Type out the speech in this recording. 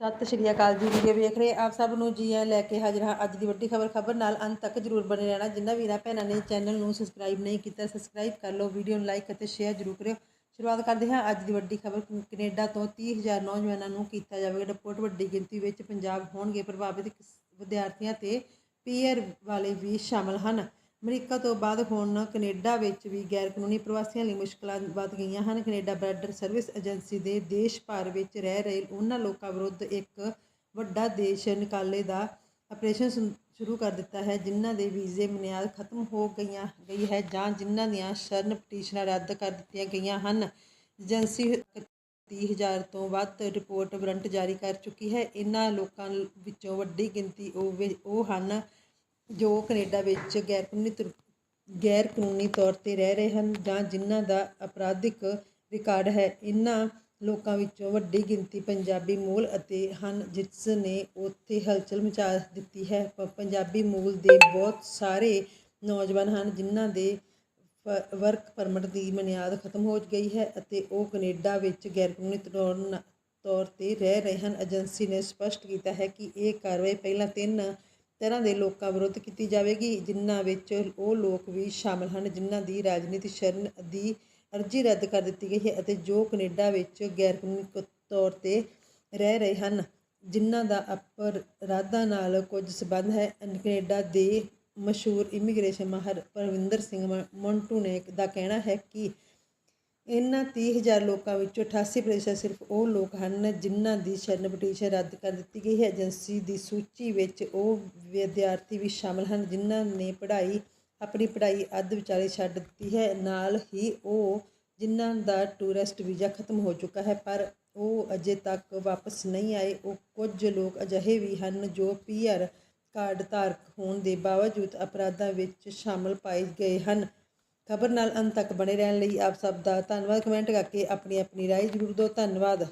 ਸਤਿ ਸ਼੍ਰੀ ਅਕਾਲ ਜੀ ਵੀਡੀਓ ਵੇਖ ਰਹੇ ਆਪ ਸਭ ਨੂੰ ਜੀ ਆਇਆਂ ਲੈ ਕੇ ਹਾਜ਼ਰ ਹਾਂ ਅੱਜ ਦੀ ਵੱਡੀ ਖਬਰ ਖਬਰ ਨਾਲ ਅੰਤ ਤੱਕ ਜਰੂਰ ਬਣੇ ਰਹਿਣਾ। ਜਿੰਨਾ ਵੀਰਾਂ ਭੈਣਾਂ ਨੇ ਚੈਨਲ ਨੂੰ ਸਬਸਕ੍ਰਾਈਬ ਨਹੀਂ ਕੀਤਾ ਸਬਸਕ੍ਰਾਈਬ ਕਰ ਲਓ, ਵੀਡੀਓ ਨੂੰ ਲਾਈਕ ਅਤੇ ਸ਼ੇਅਰ ਜਰੂਰ ਕਰਿਓ। ਸ਼ੁਰੂਆਤ ਕਰਦੇ ਹਾਂ ਅੱਜ ਦੀ ਵੱਡੀ ਖਬਰ, ਕੈਨੇਡਾ ਤੋਂ 30000 ਨੌਜਵਾਨਾਂ ਨੂੰ ਕੀਤਾ ਜਾਵੇਗਾ ਡਿਪੋਰਟ ਵੱਡੀ ਗਿਣਤੀ ਵਿੱਚ ਪੰਜਾਬ ਹੋਣਗੇ ਪ੍ਰਭਾਵਿਤ ਵਿਦਿਆਰਥੀਆਂ ਤੇ ਪੀਅਰ ਵਾਲੇ ਵੀ ਸ਼ਾਮਲ ਹਨ। ਅਮਰੀਕਾ ਤੋਂ ਬਾਅਦ ਹੁਣ ਕੈਨੇਡਾ ਵਿੱਚ ਵੀ ਗੈਰ ਕਾਨੂੰਨੀ ਪ੍ਰਵਾਸੀਆਂ ਲਈ ਮੁਸ਼ਕਲਾਂ ਵੱਧ ਗਈਆਂ ਹਨ। ਕੈਨੇਡਾ ਬਰਾਡਰ ਸਰਵਿਸ ਏਜੰਸੀ ਦੇ ਦੇਸ਼ ਭਰ ਵਿੱਚ ਰਹਿ ਰਹੇ ਉਹਨਾਂ ਲੋਕਾਂ ਵਿਰੁੱਧ ਇੱਕ ਵੱਡਾ ਦੇਸ਼ ਨਿਕਾਲੇ ਦਾ ਆਪਰੇਸ਼ਨ ਸ਼ੁ- ਸ਼ੁਰੂ ਕਰ ਦਿੱਤਾ ਹੈ, ਜਿਨ੍ਹਾਂ ਦੇ ਵੀਜ਼ੇ ਮਨਿਆਦ ਖਤਮ ਹੋ ਗਈਆਂ, ਗਈ ਹੈ ਜਾਂ ਜਿਨ੍ਹਾਂ ਦੀਆਂ ਸ਼ਰਨ ਪਟੀਸ਼ਨਾਂ ਰੱਦ ਕਰ ਦਿੱਤੀਆਂ ਗਈਆਂ ਹਨ। ਏਜੰਸੀ 30000 ਤੋਂ ਵੱਧ ਰਿਪੋਰਟ ਵਾਰੰਟ ਜਾਰੀ ਕਰ ਚੁੱਕੀ ਹੈ। ਇਹਨਾਂ ਲੋਕਾਂ ਵਿੱਚੋਂ ਵੱਡੀ ਗਿਣਤੀ ਉਹ ਵੀ- ਉਹ ਹਨ ਜੋ ਕੈਨੇਡਾ ਵਿੱਚ ਗੈਰਕਾਨੂੰਨੀ ਤੁਰ- ਗੈਰ ਕਾਨੂੰਨੀ ਤੌਰ ਤੇ ਰਹਿ ਰਹੇ ਹਨ ਜਾਂ ਜਿਨ੍ਹਾਂ ਦਾ ਅਪਰਾਧਿਕ ਰਿਕਾਰਡ ਹੈ ਇਹਨਾਂ ਲੋਕਾਂ ਵਿੱਚੋਂ ਵੱਡੀ ਗਿਣਤੀ ਪੰਜਾਬੀ ਮੂਲ ਅਤੇ ਹਨ ਜਿਸ ਨੇ ਉੱਥੇ ਹਲਚਲ ਮਚਾ ਦਿੱਤੀ ਹੈ। ਪ- ਪੰਜਾਬੀ ਮੂਲ ਦੇ ਬਹੁਤ ਸਾਰੇ ਨੌਜਵਾਨ ਹਨ ਜਿਨ੍ਹਾਂ ਦੇ ਪ- ਵਰਕ ਪਰਮਿਟ ਦੀ ਮਿਆਦ ਖਤਮ ਹੋ ਗਈ ਹੈ ਅਤੇ ਉਹ ਕੈਨੇਡਾ ਵਿੱਚ ਗੈਰਕਾਨੂੰਨੀ ਤੌਰ ਨ- ਤੌਰ ਤੇ ਰਹਿ ਰਹੇ ਹਨ। ਏਜੰਸੀ ਨੇ ਸਪਸ਼ਟ ਕੀਤਾ ਹੈ ਕਿ ਇਹ ਕਾਰਵਾਈ ਪਹਿਲਾਂ ਤਿੰਨ ਤਰ੍ਹਾਂ ਦੇ ਲੋਕਾਂ ਵਿਰੁੱਧ ਕੀਤੀ ਜਾਵੇਗੀ, ਜਿਨ੍ਹਾਂ ਵਿੱਚ ਉਹ ਲੋਕ ਵੀ ਸ਼ਾਮਲ ਹਨ, ਜਿਨ੍ਹਾਂ ਦੀ ਰਾਜਨੀਤਿਕ ਸ਼ਰਨ ਦੀ ਅਰਜ਼ੀ ਰੱਦ ਕਰ ਦਿੱਤੀ ਗਈ ਹੈ ਅਤੇ ਜੋ ਕੈਨੇਡਾ ਵਿੱਚ ਗੈਰਕਾਨੂੰਨੀ ਕ- ਤੌਰ ਤੇ ਰਹਿ ਰਹੇ ਹਨ, ਜਿਨ੍ਹਾਂ ਦਾ ਅਪਰਾਧਾਂ ਨਾਲ ਕੁਝ ਸਬੰਧ ਹੈ। ਕੈਨੇਡਾ ਦੇ ਮਸ਼ਹੂਰ ਇਮੀਗ੍ਰੇਸ਼ਨ ਮਾਹਰ ਪਰਵਿੰਦਰ ਸਿੰਘ ਮ- ਮੰਟੂ ਨੇ ਦਾ ਕਹਿਣਾ ਹੈ ਕਿ ਇਹਨਾਂ 30000 ਲੋਕਾਂ ਵਿੱਚੋਂ 88% ਸਿਰਫ ਉਹ ਲੋਕ ਹਨ ਜਿਨ੍ਹਾਂ ਦੀ ਸ਼ਰਨ ਪਟੀਸ਼ਨ ਰੱਦ ਕਰ ਦਿੱਤੀ ਗਈ ਹੈ। ਏਜੰਸੀ ਦੀ ਸੂਚੀ ਵਿੱਚ ਉਹ ਵਿਦਿਆਰਥੀ ਵੀ ਸ਼ਾਮਲ ਹਨ ਜਿਨ੍ਹਾਂ ਨੇ ਪੜ੍ਹਾਈ, ਆਪਣੀ ਪੜ੍ਹਾਈ ਅੱਧ ਵਿਚਾਲੇ ਛੱਡ ਦਿੱਤੀ ਹੈ। ਨਾਲ ਹੀ ਉਹ ਜਿਨ੍ਹਾਂ ਦਾ ਟੂਰਿਸਟ ਵੀਜ਼ਾ ਖਤਮ ਹੋ ਚੁੱਕਾ ਹੈ ਪਰ ਉਹ ਅਜੇ ਤੱਕ ਵਾਪਸ ਨਹੀਂ ਆਏ। ਉਹ ਕੁਝ ਲੋਕ ਅਜਿਹੇ ਵੀ ਹਨ ਜੋ ਪੀਆਰ ਕਾਰਡ ਧਾਰਕ ਹੋਣ ਦੇ ਬਾਵਜੂਦ ਅਪਰਾਧਾਂ ਵਿੱਚ ਸ਼ਾਮਲ ਪਾਏ ਗਏ ਹਨ। ਖਬਰ ਨਾਲ ਅੰਤ ਤੱਕ ਬਣੇ ਰਹਿਣ ਲਈ ਆਪ ਸਭ ਦਾ ਧੰਨਵਾਦ। ਕਮੈਂਟ ਕਰਕੇ ਆਪਣੀ ਆਪਣੀ ਰਾਏ ਜ਼ਰੂਰ ਦਿਓ। ਧੰਨਵਾਦ।